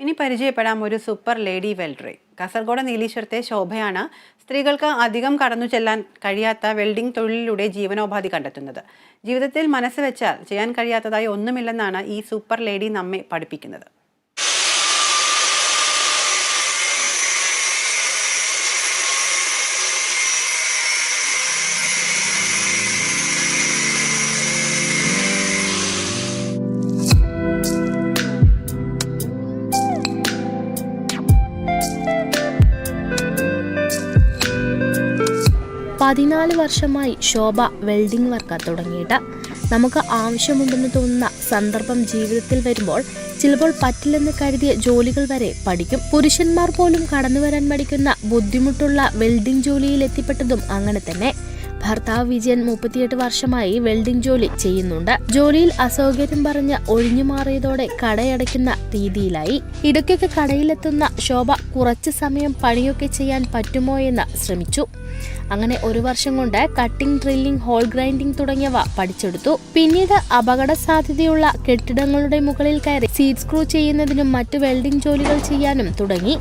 ഇനി പരിചയപ്പെടാം ഒരു സൂപ്പർ ലേഡി വെൽഡറി കാസർഗോഡ് നീലീശ്വരത്തെ ശോഭയാണ് സ്ത്രീകൾക്ക് അധികം കടന്നു ചെല്ലാൻ കഴിയാത്ത വെൽഡിംഗ് തൊഴിലിലൂടെ ജീവനോപാധി കണ്ടെത്തുന്നത്. ജീവിതത്തിൽ മനസ്സ് വെച്ചാൽ ചെയ്യാൻ കഴിയാത്തതായി ഒന്നുമില്ലെന്നാണ് ഈ സൂപ്പർ ലേഡി നമ്മെ പഠിപ്പിക്കുന്നത്. പതിനാല് വർഷമായി ശോഭ വെൽഡിംഗ് വർക്ക് തുടങ്ങിയിട്ട്. നമുക്ക് ആവശ്യമുണ്ടെന്ന് തോന്നുന്ന സന്ദർഭം ജീവിതത്തിൽ വരുമ്പോൾ ചിലപ്പോൾ പറ്റില്ലെന്ന് കരുതിയ ജോലികൾ വരെ പഠിക്കും. പുരുഷന്മാർ പോലും കടന്നു വരാൻ മടിക്കുന്ന ബുദ്ധിമുട്ടുള്ള വെൽഡിംഗ് ജോലിയിൽ എത്തിപ്പെട്ടതും അങ്ങനെ തന്നെ. ഭർത്താവ് വിജയൻ മുപ്പത്തിയെട്ട് വർഷമായി വെൽഡിംഗ് ജോലി ചെയ്യുന്നുണ്ട്. ജോലിയിൽ അസൗകര്യം പറഞ്ഞ് ഒഴിഞ്ഞു മാറിയതോടെ കടയടയ്ക്കുന്ന രീതിയിലായി ഇടയ്ക്കൊക്കെ കടയിലെത്തുന്ന ശോഭ കുറച്ചു സമയം പണിയൊക്കെ ചെയ്യാൻ പറ്റുമോ എന്ന് ശ്രമിച്ചു. അങ്ങനെ ഒരു വർഷം കൊണ്ട് കട്ടിംഗ് ഡ്രില്ലിംഗ് ഹോൾ ഗ്രൈൻഡിംഗ് തുടങ്ങിയവ പഠിച്ചെടുത്തു. പിന്നീട് അപകട സാധ്യതയുള്ള കെട്ടിടങ്ങളുടെ മുകളിൽ കയറി സീറ്റ് സ്ക്രൂ ചെയ്യുന്നതിനും മറ്റു വെൽഡിംഗ് ജോലികൾ ചെയ്യാനും തുടങ്ങി.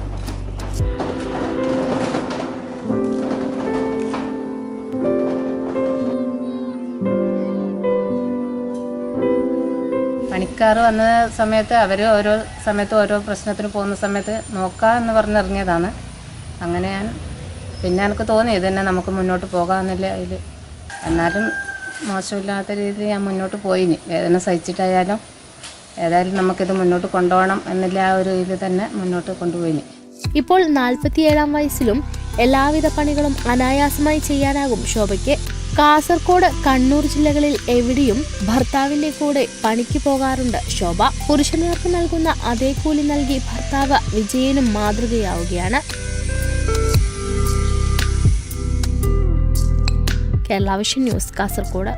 പണിക്കാർ വന്ന സമയത്ത് അവർ ഓരോ സമയത്ത് ഓരോ പ്രശ്നത്തിന് പോകുന്ന സമയത്ത് നോക്കാം എന്ന് പറഞ്ഞിറങ്ങിയതാണ്. അങ്ങനെ ഞാൻ പിന്നെ എനിക്ക് തോന്നി ഇത് തന്നെ നമുക്ക് മുന്നോട്ട് പോകാമെന്നില്ല അതിൽ. എന്നാലും മോശമില്ലാത്ത രീതിയിൽ ഞാൻ മുന്നോട്ട് പോയിനി വേദന സഹിച്ചിട്ടായാലും ഏതായാലും നമുക്കിത് മുന്നോട്ട് കൊണ്ടുപോകണം എന്നുള്ള ആ ഒരു ഇതിൽ തന്നെ മുന്നോട്ട് കൊണ്ടുപോയിനി ഇപ്പോൾ നാൽപ്പത്തിയേഴാം വയസ്സിലും എല്ലാവിധ പണികളും അനായാസമായി ചെയ്യാനാകും ശോഭയ്ക്ക്. കാസർഗോഡ് കണ്ണൂർ ജില്ലകളിൽ എവിടെയും ഭർത്താവിന്റെ കൂടെ പണിക്ക് പോകാറുണ്ട്. ശോഭ പുരുഷന്മാർക്ക് നൽകുന്ന അതേ കൂലി നൽകി ഭർത്താവ് വിജയനും മാതൃകയാവുകയാണ്. കേരള ന്യൂസ് കാസർഗോഡ്